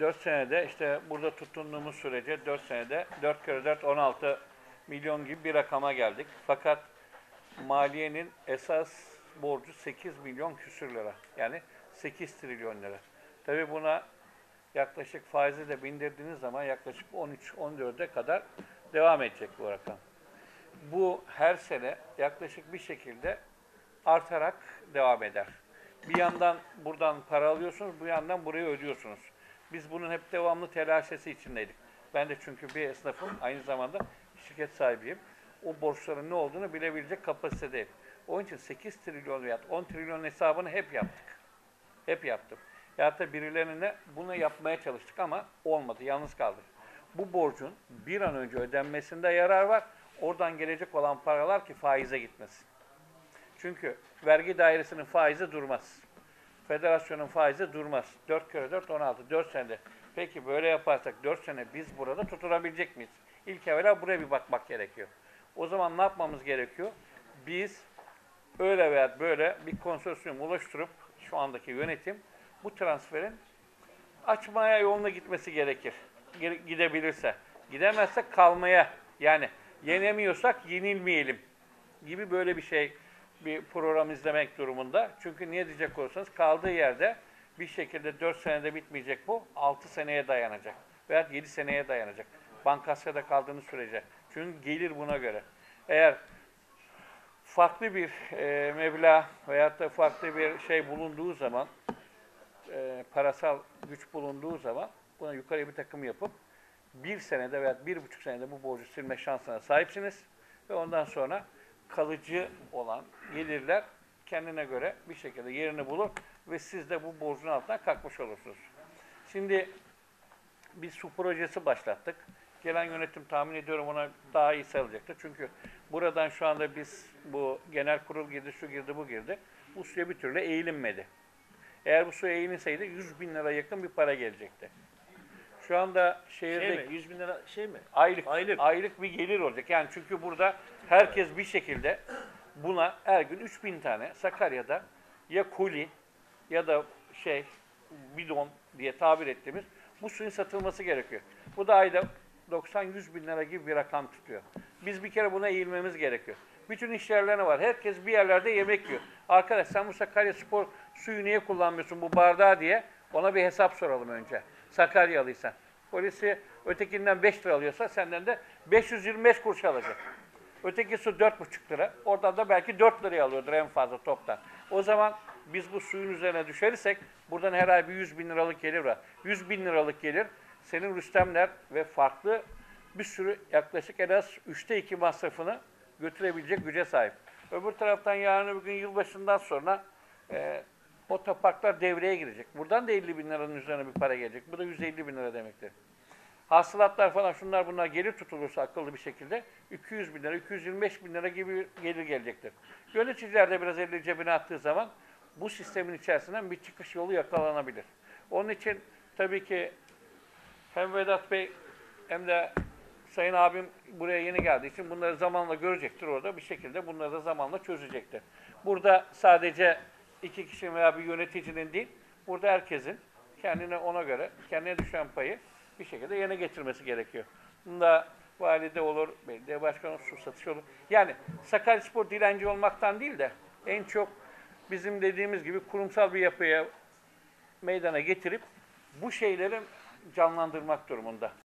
4 senede işte burada tutunduğumuz sürece 4 senede 4 kere 4 16 milyon gibi bir rakama geldik. Fakat maliyenin esas borcu 8 milyon küsür lira. Yani 8 trilyon lira. Tabii buna yaklaşık faizi de bindirdiğiniz zaman yaklaşık 13-14'e kadar devam edecek bu rakam. Bu her sene yaklaşık bir şekilde artarak devam eder. Bir yandan buradan para alıyorsunuz, bir yandan burayı ödüyorsunuz. Biz bunun hep devamlı telaşesi içindeydik. Ben de çünkü bir esnafım, aynı zamanda şirket sahibiyim. O borçların ne olduğunu bilebilecek kapasitedeyim. Onun için 8 trilyon veya 10 trilyon hesabını hep yaptık. Hep yaptım. Ya da birilerine bunu yapmaya çalıştık ama olmadı, yalnız kaldık. Bu borcun bir an önce ödenmesinde yarar var. Oradan gelecek olan paralar ki faize gitmesin. Çünkü vergi dairesinin faizi durmaz. Federasyonun faizi durmaz. 4 kere 4, 16. 4 senede. Peki böyle yaparsak 4 sene biz burada tutunabilecek miyiz? İlk evvela buraya bir bakmak gerekiyor. O zaman ne yapmamız gerekiyor? Biz öyle veya böyle bir konsorsiyum oluşturup şu andaki yönetim bu transferin açmaya yoluna gitmesi gerekir. Gide- Gidebilirse. Gidemezse kalmaya yani yenemiyorsak yenilmeyelim gibi böyle bir şey bir program izlemek durumunda. Çünkü niye diyecek olursanız kaldığı yerde bir şekilde 4 senede bitmeyecek bu. 6 seneye dayanacak. Veya 7 seneye dayanacak. Bankasya'da kaldığınız sürece. Çünkü gelir buna göre. Eğer farklı bir e, meblağ veyahut da farklı bir şey bulunduğu zaman e, parasal güç bulunduğu zaman buna yukarıya bir takım yapıp bir senede veya bir buçuk senede bu borcu silme şansına sahipsiniz ve ondan sonra kalıcı olan gelirler kendine göre bir şekilde yerini bulur ve siz de bu borcun altından kalkmış olursunuz. Şimdi bir su projesi başlattık. Gelen yönetim tahmin ediyorum ona daha iyi sayılacaktır. Çünkü buradan şu anda biz bu genel kurul girdi, şu girdi, bu girdi. Bu suya bir türlü eğilinmedi. Eğer bu suya eğilinseydi 100 bin lira yakın bir para gelecekti. Şu anda Şey şehirdeki mi? 100 bin lira şey mi? aylık, Aylık. aylık bir gelir olacak. Yani çünkü burada herkes bir şekilde buna her gün 3000 tane Sakarya'da ya koli ya da şey bidon diye tabir ettiğimiz bu suyun satılması gerekiyor. Bu da ayda 90-100 bin lira gibi bir rakam tutuyor. Biz bir kere buna eğilmemiz gerekiyor. Bütün iş yerlerine var. Herkes bir yerlerde yemek yiyor. Arkadaş sen bu Sakarya Spor suyu niye kullanmıyorsun bu bardağı diye ona bir hesap soralım önce. Sakaryalıysan. Polisi ötekinden 5 lira alıyorsa senden de 525 kuruş alacak. Öteki su 4,5 lira. Oradan da belki 4 liraya alıyordur en fazla toptan. O zaman biz bu suyun üzerine düşerirsek buradan her ay bir 100 bin liralık gelir var. 100 bin liralık gelir senin Rüstemler ve farklı bir sürü yaklaşık en az 3'te 2 masrafını götürebilecek güce sahip. Öbür taraftan yarın öbür gün yılbaşından sonra e, otoparklar devreye girecek. Buradan da 50 bin liranın üzerine bir para gelecek. Bu da 150 bin lira demektir. Hasılatlar falan şunlar bunlar gelir tutulursa akıllı bir şekilde 200 bin lira, 225 bin lira gibi gelir gelecektir. Yöneticiler de biraz elini cebine attığı zaman bu sistemin içerisinden bir çıkış yolu yakalanabilir. Onun için tabii ki hem Vedat Bey hem de Sayın abim buraya yeni geldiği için bunları zamanla görecektir orada. Bir şekilde bunları da zamanla çözecektir. Burada sadece iki kişi veya bir yöneticinin değil, burada herkesin kendine ona göre, kendine düşen payı bir şekilde yerine getirmesi gerekiyor. Bunda valide olur, belediye başkanı su satışı olur. Yani Sakaryaspor dilenci olmaktan değil de en çok bizim dediğimiz gibi kurumsal bir yapıya meydana getirip bu şeyleri canlandırmak durumunda.